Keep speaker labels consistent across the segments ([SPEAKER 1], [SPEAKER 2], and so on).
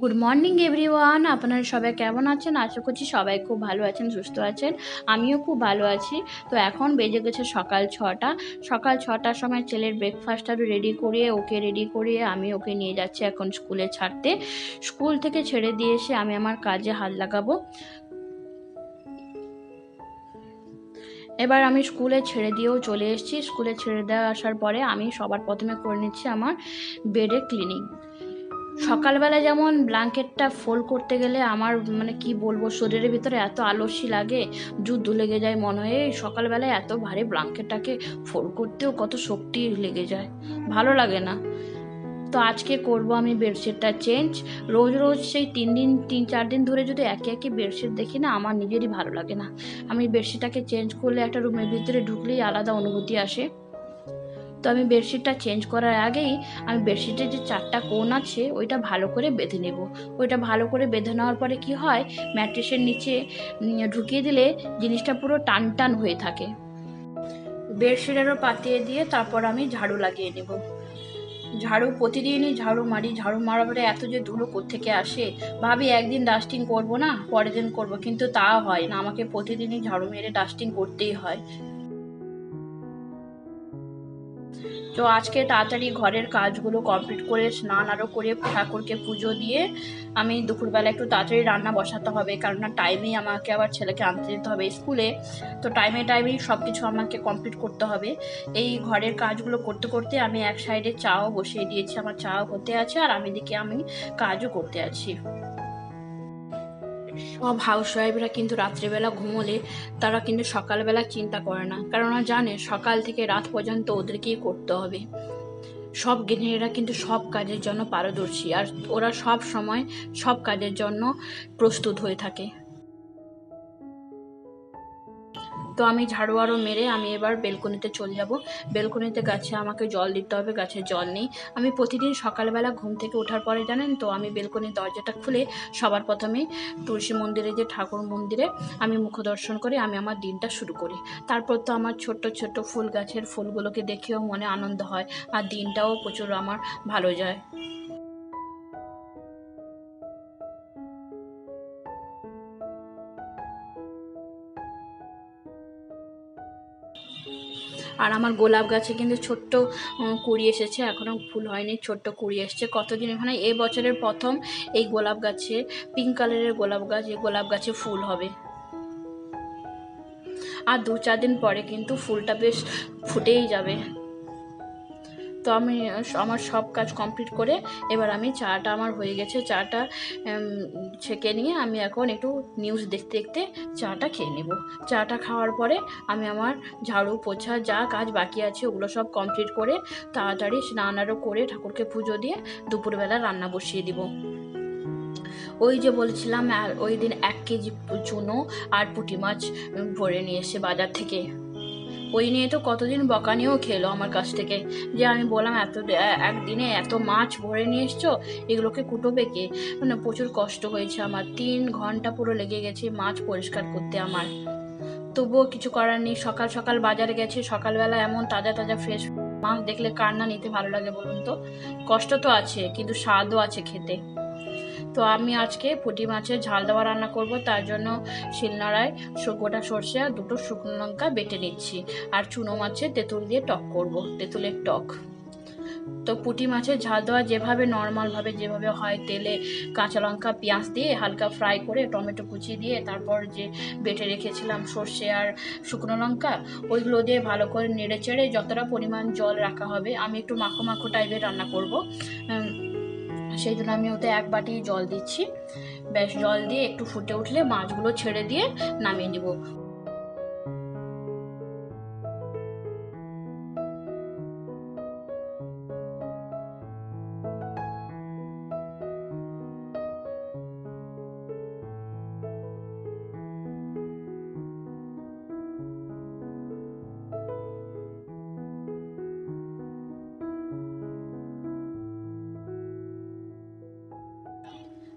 [SPEAKER 1] Good morning everyone আপনারা সবাই কেমন আছেন? আশা করছি সবাই খুব ভালো আছেন, সুস্থ আছেন। আমিও খুব ভালো আছি। তো এখন বেজে গেছে সকাল ছটা। সকাল ছটার সময় ছেলের ব্রেকফাস্ট আরও রেডি করিয়ে, ওকে রেডি করিয়ে আমি ওকে নিয়ে যাচ্ছি এখন স্কুলে ছাড়তে। স্কুল থেকে ছেড়ে দিয়ে এসে আমি আমার কাজে হাত লাগাবো। এবার আমি স্কুলে ছেড়ে দিয়েও চলে এসেছি। স্কুলে ছেড়ে দেওয়া আসার পরে আমি সবার প্রথমে করে নিচ্ছি আমার বেডে ক্লিনিং সকালবেলা যেমন ব্ল্যাঙ্কেটটা ফোল্ড করতে গেলে আমার মানে কি বলব, শরীরের ভিতরে এত আলস্যি লাগে, যুদ্ধ লেগে যায় মনে হয়। সকালবেলায় এত ভারী ব্ল্যাঙ্কেটটাকে ফোল্ড করতেও কত শক্তি লেগে যায়, ভালো লাগে না। তো আজকে করব আমি বেডশিটটা চেঞ্জ। রোজ রোজ সেই তিন দিন, তিন চার দিন ধরে যদি একে একে বেডশিট দেখি না, আমার নিজেরই ভালো লাগে না। আমি বেডশিটটাকে চেঞ্জ করলে একটা রুমের ভিতরে ঢুকলেই আলাদা অনুভূতি আসে। তো আমি বেডশিটটা চেঞ্জ করার আগেই আমি বেডশিটের যে চারটা কোণ আছে, ওইটা ভালো করে বেঁধে নেব। ওইটা ভালো করে বেঁধে নেওয়ার পরে কি হয়, ম্যাট্রেসের নিচে ঢুকিয়ে দিলে জিনিসটা পুরো টান টান হয়ে থাকে। বেডশিটেরও পাতিয়ে দিয়ে তারপর আমি ঝাড়ু লাগিয়ে নেব। ঝাড়ু প্রতিদিনই ঝাড়ু মারি, ঝাড়ু মারার পরে এত যে ধুলো থেকে আসে, ভাবি একদিন ডাস্টিং করব না, পরের দিন করব, কিন্তু তা হয় না, আমাকে প্রতিদিনই ঝাড়ু মেরে ডাস্টিং করতেই হয়। তো আজকে তাড়াতাড়ি ঘরের কাজগুলো কমপ্লিট করে স্নান আরও করে ঠাকুরকে পুজো দিয়ে আমি দুপুরবেলা একটু তাড়াতাড়ি রান্না বসাতে হবে কারণ না টাইমেই আমাকে আবার ছেলেকে আনতে যেতে হবে স্কুলে। তো টাইমে টাইমেই সব কিছু আমাকে কমপ্লিট করতে হবে। এই ঘরের কাজগুলো করতে করতে আমি এক সাইডে চাও বসিয়ে দিয়েছি, আমার চাও হতে আছে আর আমি দিকে আমি কাজও করতে আছি। সব হাউস ওয়াইফরা কিন্তু রাত্রেবেলা ঘুমোলে তারা কিন্তু সকালবেলা চিন্তা করে না। কারণ জানে সকাল থেকে রাত পর্যন্ত ওদেরকেই করতে হবে। সব গৃহিণীরা কিন্তু সব কাজের জন্য পারদর্শী। আর ওরা সব সময় সব কাজের জন্য প্রস্তুত হয়ে থাকে। তো আমি ঝাড়ু আরও মেরে আমি এবার বেলকনিতে চলে যাব। বেলকনিতে গাছে আমাকে জল দিতে হবে, গাছে জল নেই। আমি প্রতিদিন সকালবেলা ঘুম থেকে ওঠার পরে জানেন তো, আমি বেলকনির দরজাটা খুলে সবার প্রথমে তুলসী মন্দিরে যে ঠাকুর মন্দিরে আমি মুখ দর্শন করে, আমি আমার দিনটা শুরু করি। তারপর তো আমার ছোট্ট ছোট্ট ফুল গাছের ফুলগুলোকে দেখেও মনে আনন্দ হয়, আর দিনটাও প্রচুর আমার ভালো যায়। আর আমার গোলাপ গাছে কিন্তু ছোট্ট কুড়ি এসেছে এখনও ফুল হয়নি, ছোট্ট কুড়ি এসছে। কতদিন এখানে? এ বছরের প্রথম এই গোলাপ গাছে পিঙ্ক কালারের গোলাপ গাছ এই গোলাপ গাছে ফুল হবে। আর দু চার দিন পরে কিন্তু ফুলটা বেশ ফুটেই যাবে। তো আমি আমার সব কাজ কমপ্লিট করে এবার আমি চাটা আমার হয়ে গেছে। চাটা ছেঁকে নিয়ে আমি এখন একটু নিউজ দেখতে দেখতে চাটা খেয়ে নেব। চাটা খাওয়ার পরে আমি আমার ঝাড়ু, পোছা যা কাজ বাকি আছে ওগুলো সব কমপ্লিট করে তাড়াতাড়ি স্নান আরও করে ঠাকুরকে পুজো দিয়ে দুপুরবেলা রান্না বসিয়ে দিব। ওই যে বলছিলাম ওই দিন এক কেজি চুনো আর পুঁটি মাছ ভরে নিয়ে এসে বাজার থেকে। ওই নিয়ে তো কতদিন বকানিও খেলো আমার কাছ থেকে। যে আমি বললাম, এত একদিনে এত মাছ ভরে নিয়ে এসছো? এগুলোকে কুটোবে কে? মানে প্রচুর কষ্ট হয়েছে আমার। তিন ঘণ্টা পুরো লেগে গেছে মাছ পরিষ্কার করতে আমার। তবুও কিছু করার নেই। সকাল সকাল বাজারে গেছে। সকালবেলা এমন তাজা তাজা ফ্রেশ মাছ দেখলে কান্না নিতে ভালো লাগে বলুন তো? কষ্ট তো আছে, কিন্তু স্বাদও আছে খেতে। তো আমি আজকে পুঁটি মাছের ঝাল দেওয়া রান্না করব, তার জন্য শিলনোড়ায় গোটা সর্ষে আর দুটো শুকনো লঙ্কা বেটে নিচ্ছি। আর চুনো মাছের তেঁতুল দিয়ে টক করব, তেঁতুলের টক। তো পুঁটি মাছের ঝাল দেওয়া যেভাবে নর্মালভাবে যেভাবে হয়, তেলে কাঁচা লঙ্কা, পেঁয়াজ দিয়ে হালকা ফ্রাই করে টমেটো কুচি দিয়ে তারপর যে বেটে রেখেছিলাম সর্ষে আর শুকনো লঙ্কা, ওইগুলো দিয়ে ভালো করে নেড়ে চেড়ে যতটা পরিমাণ জল রাখা হবে, আমি একটু মাখো মাখো টাইপের রান্না করব। সেই জন্য আমি ওতে এক বাটি জল দিচ্ছি। বেশ জল দিয়ে একটু ফুটে উঠলে মাছগুলো ছেড়ে দিয়ে নামিয়ে নিব।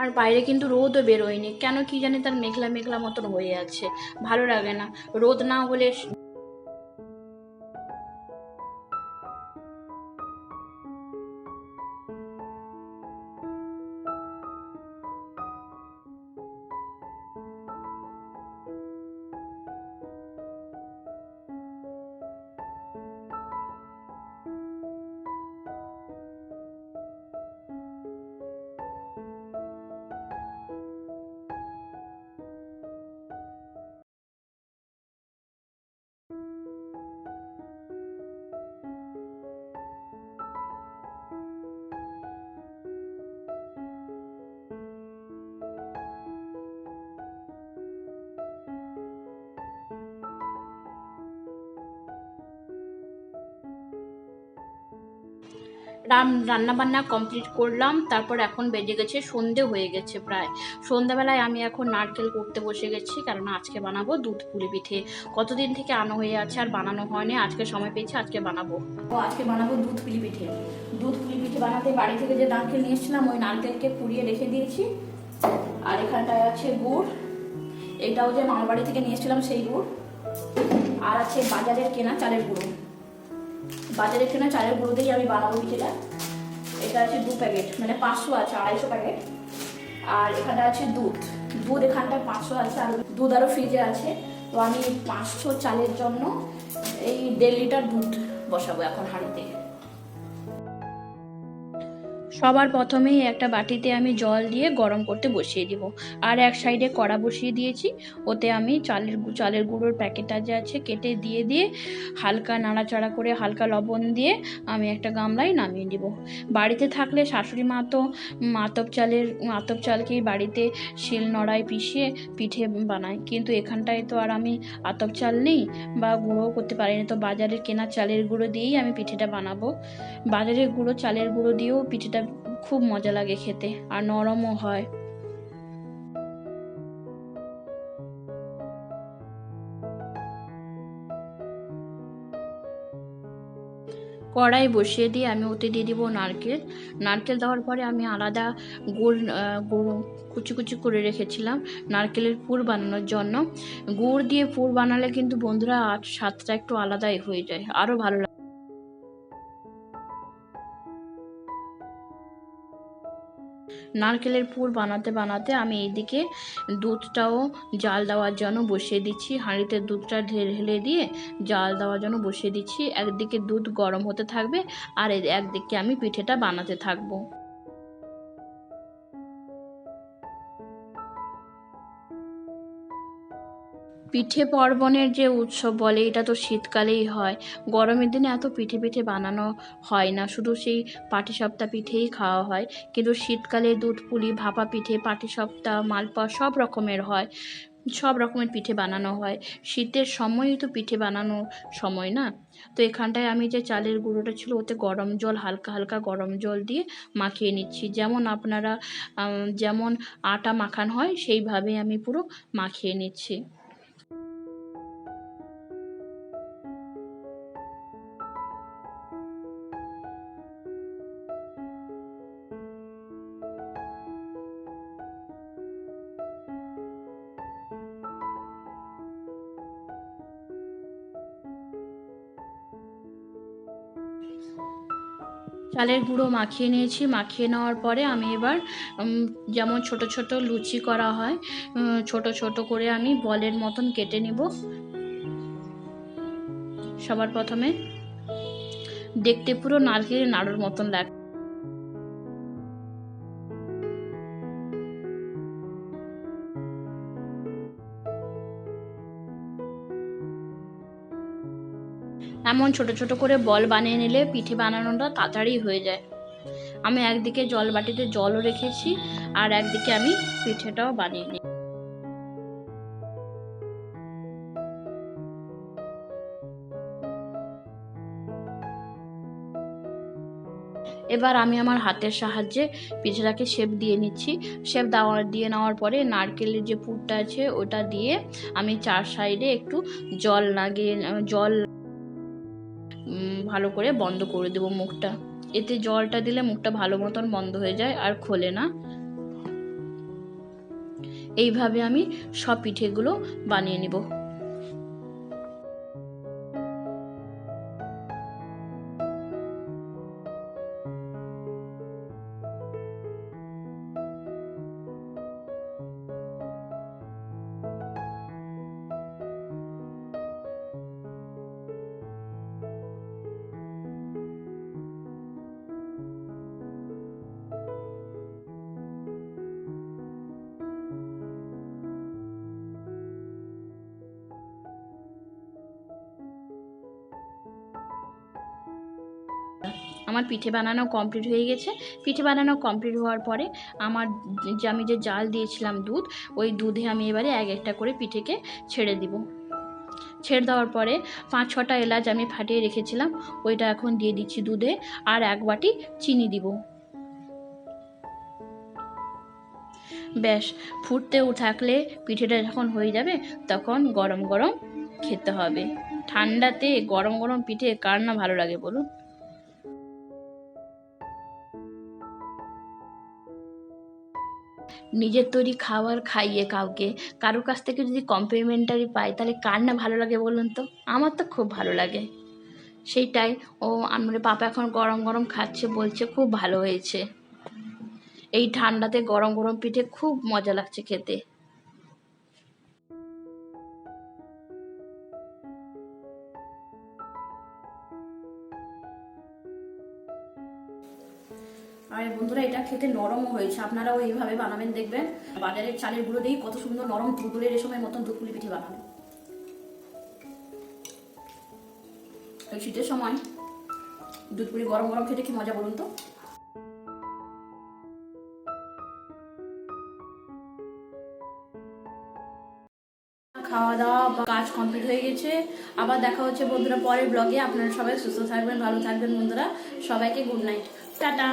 [SPEAKER 1] আর বাইরে কিন্তু রোদও বেরোয়নি। কেন কি জানি তার মেঘলা মেঘলা মতন হয়ে আছে। ভালো লাগে না। রোদ না হলে রান্নাবান্না কমপ্লিট করলাম, তারপর এখন বেজে গেছে সন্ধে হয়ে গেছে প্রায়। সন্ধ্যাবেলায় আমি এখন নারকেল করতে বসে গেছি কারণ আজকে বানাবো দুধ পুলি পিঠে। কতদিন থেকে আনো হয়ে আছে আর বানানো হয়নি, আজকে সময় পেয়েছি, আজকে বানাবো। ও, আজকে বানাবো দুধ পুলি পিঠে। দুধ পুলি পিঠে বানাতে বাড়ি থেকে যে নারকেল নিয়ে এসেছিলাম, ওই নারকেলকে পুড়িয়ে রেখে দিয়েছি। আর এখানটায় আছে গুড়। এটাও যে মামার বাড়ি থেকে নিয়ে এসেছিলাম সেই গুড়। আর আছে বাজারের কেনা চালের গুঁড়ো। বাজারে কেনা চালের গুঁড়ো দিয়েই আমি বানাবো পিঠেটা। এটা আছে দু প্যাকেট মানে পাঁচশো আছে, আড়াইশো প্যাকেট। আর এখানটা আছে দুধ। দুধ এখানটায় পাঁচশো আছে, আর দুধ আরও ফ্রিজে আছে। তো আমি পাঁচশো চালের জন্য এই দেড় লিটার দুধ বসাবো এখন হাঁড়িতে। সবার প্রথমেই একটা বাটিতে আমি জল দিয়ে গরম করতে বসিয়ে দিব। আর এক সাইডে কড়া বসিয়ে দিয়েছি। ওতে আমি চালের চালের গুঁড়োর প্যাকেটটা যে আছে কেটে দিয়ে দিয়ে হালকা নাড়াচাড়া করে হালকা লবণ দিয়ে আমি একটা গামলায় নামিয়ে দিব বাড়িতে থাকলে শাশুড়ি মা তো মাতব চালের, মাতব চালকেই বাড়িতে শিল নড়ায় পিষিয়ে পিঠে বানায়। কিন্তু এখানটায় তো আর আমি আতপ চাল নেই বা গুঁড়ো করতে পারিনি তো বাজারের কেনা চালের গুঁড়ো দিয়েই আমি পিঠেটা বানাবো। বাজারের গুঁড়ো, চালের গুঁড়ো দিয়েও পিঠেটা খুব মজা লাগে খেতে, আর নরমও হয়। কড়াই বসিয়ে দিয়ে আমি ওতে দিয়ে দিব নারকেল। নারকেল দেওয়ার পরে আমি আলাদা গুড় গুড় কুচি কুচি করে রেখেছিলাম নারকেলের পুর বানানোর জন্য। গুড় দিয়ে পুর বানালে কিন্তু বন্ধুরা স্বাদটা একটু আলাদাই হয়ে যায়, আরও ভালো লাগে নারকেলের পুর বানাতে বানাতে আমি এইদিকে দুধটাও জাল দেওয়ার জন্য বসিয়ে দিচ্ছি। হাঁড়িতে দুধটা ঢেলে ঢেলে দিয়ে জাল দেওয়ার জন্য বসিয়ে দিচ্ছি। একদিকে দুধ গরম হতে থাকবে আর একদিকে আমি পিঠেটা বানাতে থাকব। পিঠে পার্বণের যে উৎসব বলে, এটা তো শীতকালেই হয়। গরমের দিনে এত পিঠে পিঠে বানানো হয় না, শুধু সেই পাটিসাপটা পিঠেই খাওয়া হয়। কিন্তু শীতকালে দুধ, পুলি, ভাপা পিঠে, পাটিসাপটা, মালপোয়া সব রকমের হয়, সব রকমের পিঠে বানানো হয়। শীতের সময়ই তো পিঠে বানানোর সময় না? তো এখানটায় আমি যে চালের গুঁড়োটা ছিল, ওতে গরম জল, হালকা হালকা গরম জল দিয়ে মাখিয়ে নিচ্ছি। যেমন আপনারা যেমন আটা মাখান হয়, সেইভাবেই আমি পুরো মাখিয়ে নিচ্ছি। চালের গুঁড়ো মাখিয়ে নিয়েছি। মাখিয়ে নেওয়ার পরে আমি এবার যেমন ছোট ছোট লুচি করা হয় ছোট ছোট করে আমি বলের মতন কেটে নিব। সবার প্রথমে দেখতে পুরো নারকেলের নাড়ুর মতন লাগে এমন ছোট ছোট করে বল বানিয়ে নিলে পিঠে বানানোটা তাড়াতাড়ি হয়ে যায়। আমি একদিকে জল বাটিতে জলও রেখেছি আর একদিকে আমি পিঠেটাও বানিয়ে নিই এবার আমি আমার হাতের সাহায্যে পিঠেটাকে শেপ দিয়ে নিচ্ছি। শেপ দেওয়া, দিয়ে নেওয়ার পরে নারকেলের যে পুরটা আছে ওটা দিয়ে আমি চার সাইডে একটু জল লাগিয়ে, জল ভালো করে বন্ধ করে দেবো মুখটা। এতে জলটা দিলে মুখটা ভালো মতন বন্ধ হয়ে যায় আর খোলে না। এইভাবে আমি সব পিঠেগুলো বানিয়ে নিব। আমার পিঠে বানানো কমপ্লিট হয়ে গেছে। পিঠে বানানো কমপ্লিট হওয়ার পরে আমার যে আমি যে জাল দিয়েছিলাম দুধ, ওই দুধে আমি এবারে এক একটা করে পিঠেকে ছেড়ে দিব। ছেড়ে দেওয়ার পরে পাঁচ ছটা এলাচ আমি ফাটিয়ে রেখেছিলাম, ওইটা এখন দিয়ে দিচ্ছি দুধে আর এক বাটি চিনি দিব। ব্যাস ফুটতে থাকলে পিঠেটা যখন হয়ে যাবে তখন গরম গরম খেতে হবে। ঠান্ডাতে গরম গরম পিঠে কার না ভালো লাগে বলুন? নিজের তৈরি খাবার খাইয়ে কাউকে, কারোর কাছ থেকে যদি কমপ্লিমেন্টারি পাই, তাহলে কার না ভালো লাগে বলুন তো? আমার তো খুব ভালো লাগে। সেইটাই। ও আমার পাপা এখন গরম গরম খাচ্ছে, বলছে খুব ভালো হয়েছে। এই ঠান্ডাতে গরম গরম পিঠে খুব মজা লাগছে খেতে। খেতে নরমও হয়েছে। আপনারাও এইভাবে বানাবেন, দেখবেন। বাজারের চালের গুঁড়ো দিয়ে কত সুন্দর নরম তুলতুলে রেশমের মতন দুধপুলি পিঠে বানাবে। শীতের সময় দুধপুলি গরম গরম খেতে কি মজা বলুন তো? খাওয়া দাওয়া বা কাজ কমপ্লিট হয়ে গেছে। আবার দেখা হচ্ছে বন্ধুরা পরের ব্লগে। আপনারা সবাই সুস্থ থাকবেন, ভালো থাকবেন বন্ধুরা। সবাইকে গুড নাইট। টাটা।